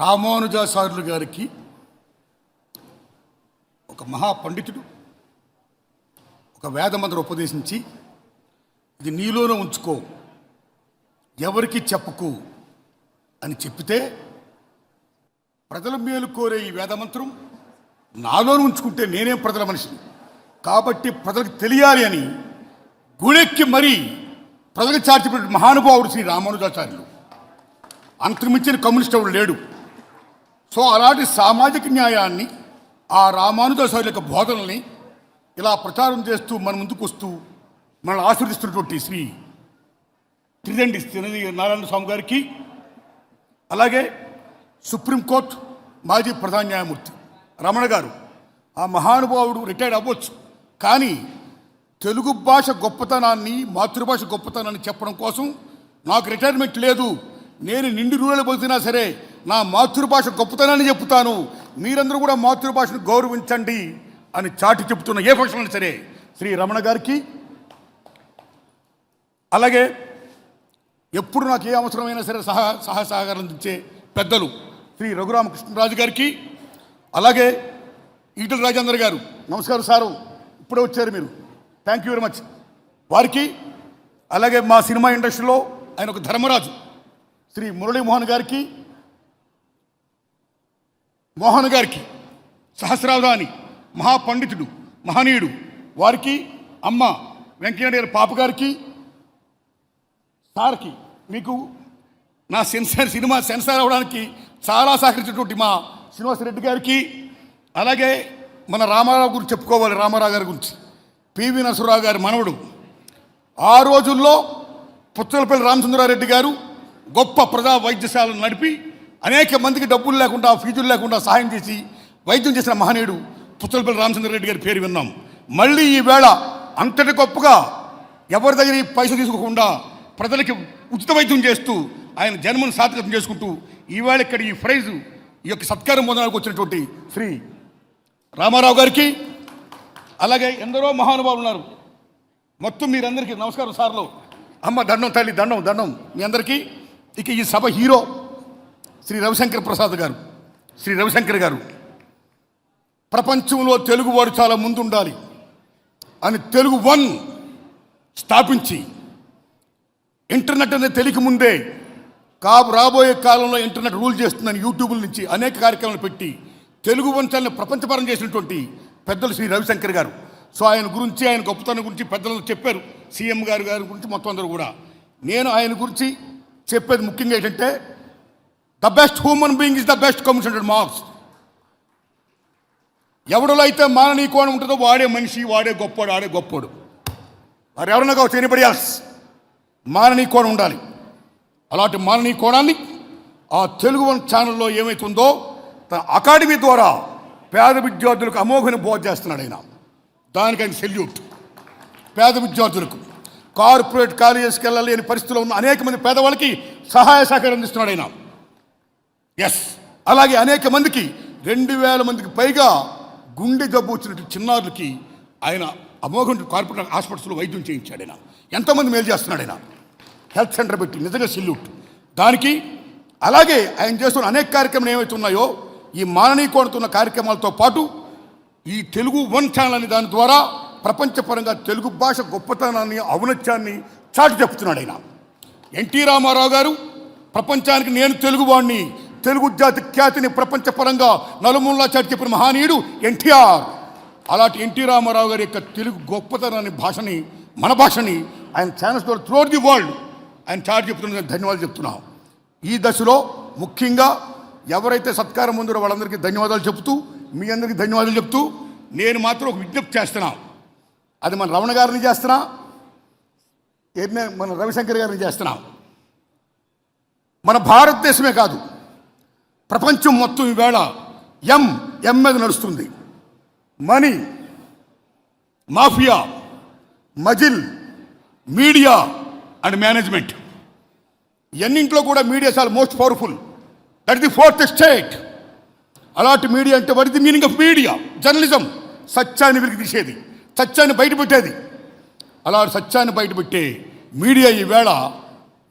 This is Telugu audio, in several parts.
రామానుజాచార్యులు గారికి ఒక మహాపండితుడు ఒక వేదమంత్రం ఉపదేశించి ఇది నీలోనే ఉంచుకో ఎవరికి చెప్పకు అని చెప్పితే ప్రజల మేలు కోరే ఈ వేదమంత్రం నాలోనే ఉంచుకుంటే నేనేం ప్రజల మనిషిని? కాబట్టి ప్రజలకు తెలియాలి అని గుడెక్కి మరీ ప్రజలకు చాటిపెట్టిన మహానుభావుడు శ్రీ రామానుజాచార్యులు. అంతకుమించిన కమ్యూనిస్ట్ ఎవడు లేడు. సో అలాంటి సామాజిక న్యాయాన్ని ఆ రామానుజాచార్యుల యొక్క బోధనల్ని ఇలా ప్రచారం చేస్తూ మన ముందుకు వస్తూ మనల్ని ఆశీర్దిస్తున్నటువంటి శ్రీ త్రిదండి నారాయణ స్వామి గారికి అలాగే సుప్రీంకోర్టు మాజీ ప్రధాన న్యాయమూర్తి రమణ గారు. ఆ మహానుభావుడు రిటైర్డ్ అవ్వచ్చు కానీ తెలుగు భాష గొప్పతనాన్ని మాతృభాష గొప్పతనాన్ని చెప్పడం కోసం నాకు రిటైర్మెంట్ లేదు. నేను నిండి రూరల్ పోతున్నా సరే నా మాతృభాష గొప్పతనాన్ని చెప్తాను మీరందరూ కూడా మాతృభాషను గౌరవించండి అని చాటి చెప్తున్న ఏ ఫంక్షన్ అయినా సరే శ్రీ రమణ గారికి. అలాగే ఎప్పుడు నాకు ఏ అవసరమైనా సరే సహా సహా సహకారం అందించే పెద్దలు శ్రీ రఘురామకృష్ణరాజు గారికి. అలాగే ఈటల రాజేందర్ గారు నమస్కారం సారు ఇప్పుడే వచ్చారు మీరు. థ్యాంక్ యూ వెరీ మచ్ వారికి అలాగే మా సినిమా ఇండస్ట్రీలో ఆయన ఒక ధర్మరాజు శ్రీ మురళీమోహన్ గారికి మోహన్ గారికి సహస్రావధాని మహాపండితుడు మహనీయుడు వారికి అమ్మ వెంకయ్య గారి పాప గారికి సార్కి మీకు నా సెన్సార్ సినిమా సెన్సార్ అవ్వడానికి చాలా సహకరించినటువంటి మా శ్రీనివాస రెడ్డి గారికి అలాగే మన రామారావు గురించి చెప్పుకోవాలి రామారావు గారి గురించి. పివి నరసరావు గారి మనవడు. ఆ రోజుల్లో పుచ్చలపల్లి రామచంద్రారెడ్డి గారు గొప్ప ప్రజా వైద్యశాలను నడిపి అనేక మందికి డబ్బులు లేకుండా ఫీజులు లేకుండా సహాయం చేసి వైద్యం చేసిన మహనీయుడు పుచ్చలపల్లి రామచంద్రారెడ్డి గారి పేరు విన్నాం. మళ్ళీ ఈవేళ అంతటి గొప్పగా ఎవరి దగ్గర పైసలు తీసుకోకుండా ప్రజలకి ఉచిత వైద్యం చేస్తూ ఆయన జన్మను సార్థకం చేసుకుంటూ ఈవేళ ఇక్కడ ఈ ప్రైజు ఈ యొక్క సత్కారం పొందడానికి వచ్చినటువంటి శ్రీ రామారావు గారికి అలాగే ఎందరో మహానుభావులు ఉన్నారు. మొత్తం మీరందరికీ నమస్కారం సార్లు. అమ్మ దండం తల్లి దండం దండం మీ అందరికీ. ఇక ఈ సభ హీరో శ్రీ రవిశంకర్ ప్రసాద్ గారు శ్రీ రవిశంకర్ గారు ప్రపంచంలో తెలుగువారు చాలా ముందుండాలి అని తెలుగు వన్ స్థాపించి ఇంటర్నెట్ అనేది తెలియక ముందే కాబు రాబోయే కాలంలో ఇంటర్నెట్ రూల్ చేస్తుందని యూట్యూబ్ల నుంచి అనేక కార్యక్రమాలు పెట్టి తెలుగు వంశాలను ప్రపంచపరం చేసినటువంటి పెద్దలు శ్రీ రవిశంకర్ గారు. సో ఆయన గురించి ఆయన గొప్పతనం గురించి పెద్దలు చెప్పారు. సీఎం గారు గారి గురించి మొత్తం అందరూ కూడా. నేను ఆయన గురించి చెప్పేది ముఖ్యంగా ఏంటంటే the best human being is the best commission marks ఎవడలో అయితే మాననీయ కోణం ఉంటుందో వాడే మనిషి వాడే గొప్పోడు ఆడే గొప్పోడు. వారు ఎవరన్నా కావచ్చు? ఎనిబడి ఎల్స్ మాననీయ కోణం ఉండాలి. అలాంటి మాననీయ కోణాన్ని ఆ తెలుగు వన్ ఛానల్లో ఏమైతుందో తన అకాడమీ ద్వారా పేద విద్యార్థులకు అమోఘని బోధ చేస్తున్నాడు ఆయన. దానికి ఆయన సెల్యూట్. పేద విద్యార్థులకు. కార్పొరేట్ కాలేజెస్కి వెళ్ళలేని పరిస్థితిలో ఉన్న అనేక మంది పేదవాళ్ళకి సహాయ సహకారం అందిస్తున్నాడు ఆయన. ఎస్ అలాగే అనేక మందికి రెండు వేల మందికి పైగా గుండె జబ్బు వచ్చినట్టు చిన్నారులకి ఆయన అమోఘం కార్పొరేట్ హాస్పిటల్స్లో వైద్యం చేయించాడు ఆయన. ఎంతమంది మేలు చేస్తున్నాడు ఆయన? హెల్త్ సెంటర్ పెట్టి నిజంగా సెల్యూట్. దానికి అలాగే ఆయన చేస్తున్న అనేక కార్యక్రమాలు ఏవైతే ఉన్నాయో ఈ మాననీయ కోణతున్న కార్యక్రమాలతో పాటు ఈ తెలుగు వన్ ఛానల్ అనే దాని ద్వారా ప్రపంచపరంగా తెలుగు భాష గొప్పతనాన్ని ఔన్నత్యాన్ని చాటి చెప్తున్నాడు ఆయన. ఎన్టీ రామారావు గారు ప్రపంచానికి నేను తెలుగువాణ్ణి తెలుగు జాతి ఖ్యాతిని ప్రపంచపరంగా నలుమూలా చాటి చెప్పిన మహానీయుడు ఎన్టీఆర్. అలాంటి ఎన్టీ రామారావు గారి యొక్క తెలుగు గొప్పతనాన్ని భాషని మన భాషని ఆయన ఛానల్స్ ద్వారా త్రూఅవుట్ ది వరల్డ్ ఆయన చాటి చెప్తున్న ధన్యవాదాలు చెప్తున్నాం. ఈ దశలో ముఖ్యంగా ఎవరైతే సత్కారం ఉందో వాళ్ళందరికీ ధన్యవాదాలు చెప్తూ మీ అందరికీ ధన్యవాదాలు చెప్తూ నేను మాత్రం ఒక విజ్ఞప్తి చేస్తున్నా. అది మన రమణ గారిని చేస్తున్నా ఏదైనా మన రవిశంకర్ గారిని చేస్తున్నాం. మన భారతదేశమే కాదు ప్రపంచం మొత్తం ఈవేళ ఎం ఎం మీద నడుస్తుంది. Money mafia muscle media and management. ఎన్నింట్లో కూడా మీడియా చాలా most powerful. That the fourth state. అలాంటి మీడియా అంటే what the meaning of media? Journalism. సత్యాన్ని వెలికి తీసేది. సత్యాన్ని బయటపెట్టేది. అలాంటి సత్యాన్ని బయటపెట్టే మీడియా ఈవేళ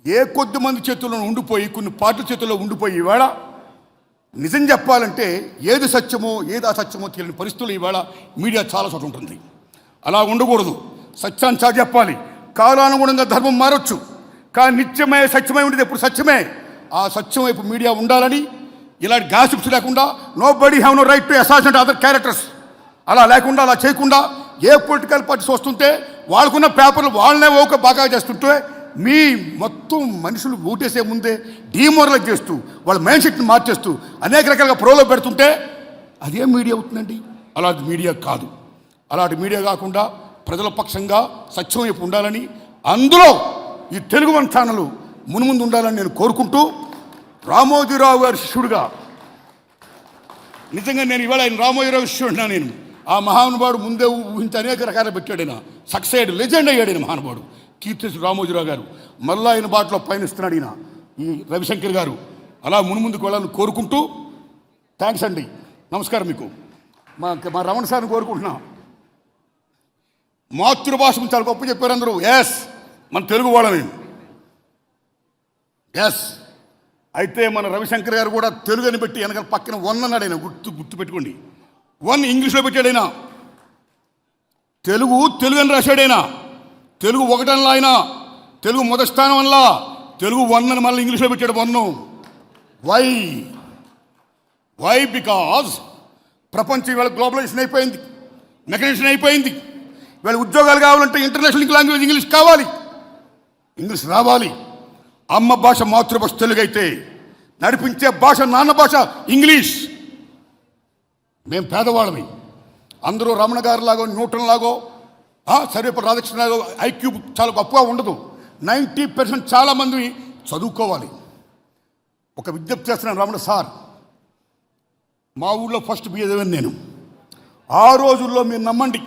ఏ కొద్ది మంది చేతుల్లో ఉండిపోయి కొన్ని పార్టీల చేతుల్లో ఉండిపోయి ఈవేళ నిజం చెప్పాలంటే ఏది సత్యమో ఏది అసత్యమో తెలియని పరిస్థితులు ఇవాళ మీడియా చాలా చోట ఉంటుంది. అలా ఉండకూడదు. సత్యాన్ని చాటి చెప్పాలి. కాలానుగుణంగా ధర్మం మారొచ్చు. కానీ నిత్యమే సత్యమై ఉండేది ఎప్పుడు సత్యమే? ఆ సత్యం వైపు మీడియా ఉండాలని ఇలాంటి గాసిప్స్ లేకుండా nobody have no right to assassinate other characters అలా లేకుండా అలా చేయకుండా ఏ పొలిటికల్ పార్టీస్ వస్తుంటే వాళ్ళకున్న పేపర్లు వాళ్ళనే ఒక బాగా చేస్తుంటే మీ మొత్తం మనుషులు ఓటేసే ముందే డీమోరలైజ్ చేస్తూ వాళ్ళ మైండ్ సెట్ని మార్చేస్తూ అనేక రకాలుగా ప్రోలో పెడుతుంటే అదే మీడియా అవుతుందండి. అలాంటి మీడియా కాదు. అలాంటి మీడియా కాకుండా ప్రజల పక్షంగా సత్యం వైపు ఉండాలని అందులో ఈ తెలుగు వన్ ఛానల్ మునుముందు ఉండాలని నేను కోరుకుంటూ రామోజీరావు గారి శిష్యుడిగా నిజంగా నేను ఇవాళ ఆయన రామోజీరావు శిష్యుడినా నేను? ఆ మహానుభావుడు ముందే ఊహించి అనేక రకాల పెట్టాడు ఆయన. సక్సెడ్ లెజెండ్ అయ్యాడు ఆయన మహానుభావుడు. కీర్తిశ్రీ రామోజీరావు గారు. మళ్ళా ఆయన బాటలో పయనిస్తున్నాడు ఈయన ఈ రవిశంకర్ గారు. అలా మునుముందుకు వెళ్ళాలని కోరుకుంటూ థ్యాంక్స్ అండి. నమస్కారం మీకు. మా మా రమణ సార్ని కోరుకుంటున్నా. మాతృభాష చాలా గొప్ప చెప్పారు అందరూ. ఎస్ మన తెలుగు వాళ్ళమే. ఎస్ అయితే మన రవిశంకర్ గారు కూడా తెలుగు అని పెట్టి వెనకాల పక్కన వన్ అన్నాడు ఆయన. గుర్తు గుర్తు పెట్టుకోండి. వన్ ఇంగ్లీష్లో పెట్టాడైనా తెలుగు తెలుగు అని రాశాడైనా తెలుగు ఒకటనలా ఆయన తెలుగు మొదటి స్థానం అనలా తెలుగు వన్ అని మళ్ళీ ఇంగ్లీష్లో పెట్టాడు వన్ను. వై వై బికాజ్ ప్రపంచం ఇవాళ గ్లోబలైజేషన్ అయిపోయింది మెకనైజేషన్ అయిపోయింది. ఇవాళ ఉద్యోగాలు కావాలంటే ఇంటర్నేషనల్ లాంగ్వేజ్ ఇంగ్లీష్ కావాలి. ఇంగ్లీష్ రావాలి. అమ్మ భాష మాతృభాష తెలుగు అయితే నడిపించే భాష నాన్న భాష ఇంగ్లీష్. మేము పేదవాళ్ళమి. అందరూ రమణ గారు లాగో న్యూటన్ లాగో సర్వేపల్లి రాధాకృష్ణ ఐక్యూ చాలా గొప్పగా ఉండదు. నైంటీ పర్సెంట్ చాలామంది చదువుకోవాలి. ఒక విజ్ఞప్తి చేస్తున్నాను రమణ సార్ మా ఊళ్ళో ఫస్ట్ బిఏ నేను. ఆ రోజుల్లో మీరు నమ్మండి.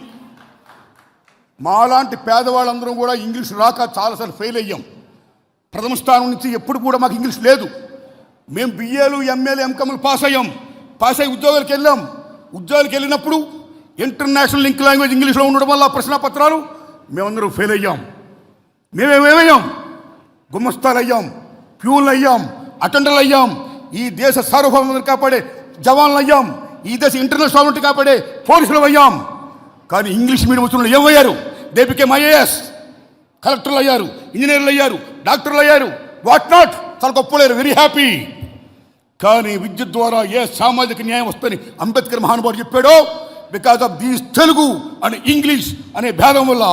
మాలాంటి పేదవాళ్ళందరం కూడా ఇంగ్లీష్ రాక చాలాసార్లు ఫెయిల్ అయ్యాం. ప్రథమ స్థానం నుంచి ఎప్పుడు కూడా మాకు ఇంగ్లీష్ లేదు. మేము బిఏలు ఎంఏలు ఎంకమ్లు పాస్ అయ్యాం. పాస్ అయ్యి ఉద్యోగాలకు వెళ్ళాం. ఉద్యోగాలకు వెళ్ళినప్పుడు ఇంటర్నేషనల్ లింక్ లాంగ్వేజ్ ఇంగ్లీష్లో ఉండడం వల్ల ప్రశ్న పత్రాలు మేమందరం ఫెయిల్ అయ్యాం. మేమేమేమయ్యాం గుమస్తాలు అయ్యాం ప్యూన్లు అయ్యాం అటెండర్లు అయ్యాం. ఈ దేశ సార్వభౌమతను కాపాడే జవాన్లు అయ్యాం. ఈ దేశ ఇంటర్నేషనల్ సాల్వెంట్ కాపాడే పోలీసులు అయ్యాం. కానీ ఇంగ్లీష్ మీడియం వచ్చిన ఏమయ్యారు? దే బికేమ్ ఐఏఎస్ కలెక్టర్లు అయ్యారు ఇంజనీర్లు అయ్యారు డాక్టర్లు అయ్యారు. వాట్ నాట్ చాలా గొప్పలేరు వెరీ హ్యాపీ కానీ విద్యుత్ ద్వారా ఏ సామాజిక న్యాయం వస్తుందని అంబేద్కర్ మహానుభావుడు చెప్పాడో because of these Telugu and English అనే భేదం వల్ల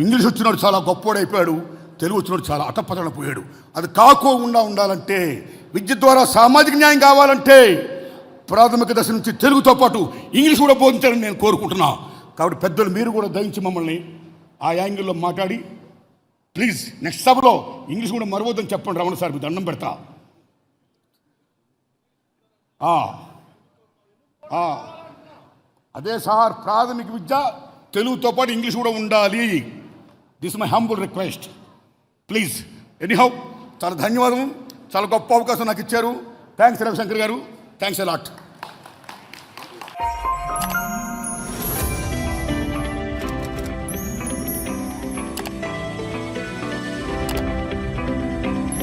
ఇంగ్లీష్ వచ్చినాడు చాలా గొప్పోడైపోయాడు తెలుగు వచ్చినాడు చాలా అటపతన పోయాడు. అది కాకోకుండా ఉండాలంటే విద్య ద్వారా సామాజిక న్యాయం కావాలంటే ప్రాథమిక దశ నుంచి తెలుగుతో పాటు ఇంగ్లీష్ కూడా బోధించాలని నేను కోరుకుంటున్నా. కాబట్టి పెద్దలు మీరు కూడా దయించి మమ్మల్ని ఆ యాంగిల్లో మాట్లాడి ప్లీజ్ నెక్స్ట్ సభలో ఇంగ్లీష్ కూడా మరవద్దని చెప్పండి రమణ సార్ మీకు దండం పెడతా. ఆ, ఆ, అదే సార్ ప్రాథమిక విద్య తెలుగుతో పాటు ఇంగ్లీష్ కూడా ఉండాలి. This my humble request please anyhow చాలా ధన్యవాదం చాలా గొప్ప అవకాశం నాకు ఇచ్చారు. థ్యాంక్స్ రవిశంకర్ గారు. Thanks a lot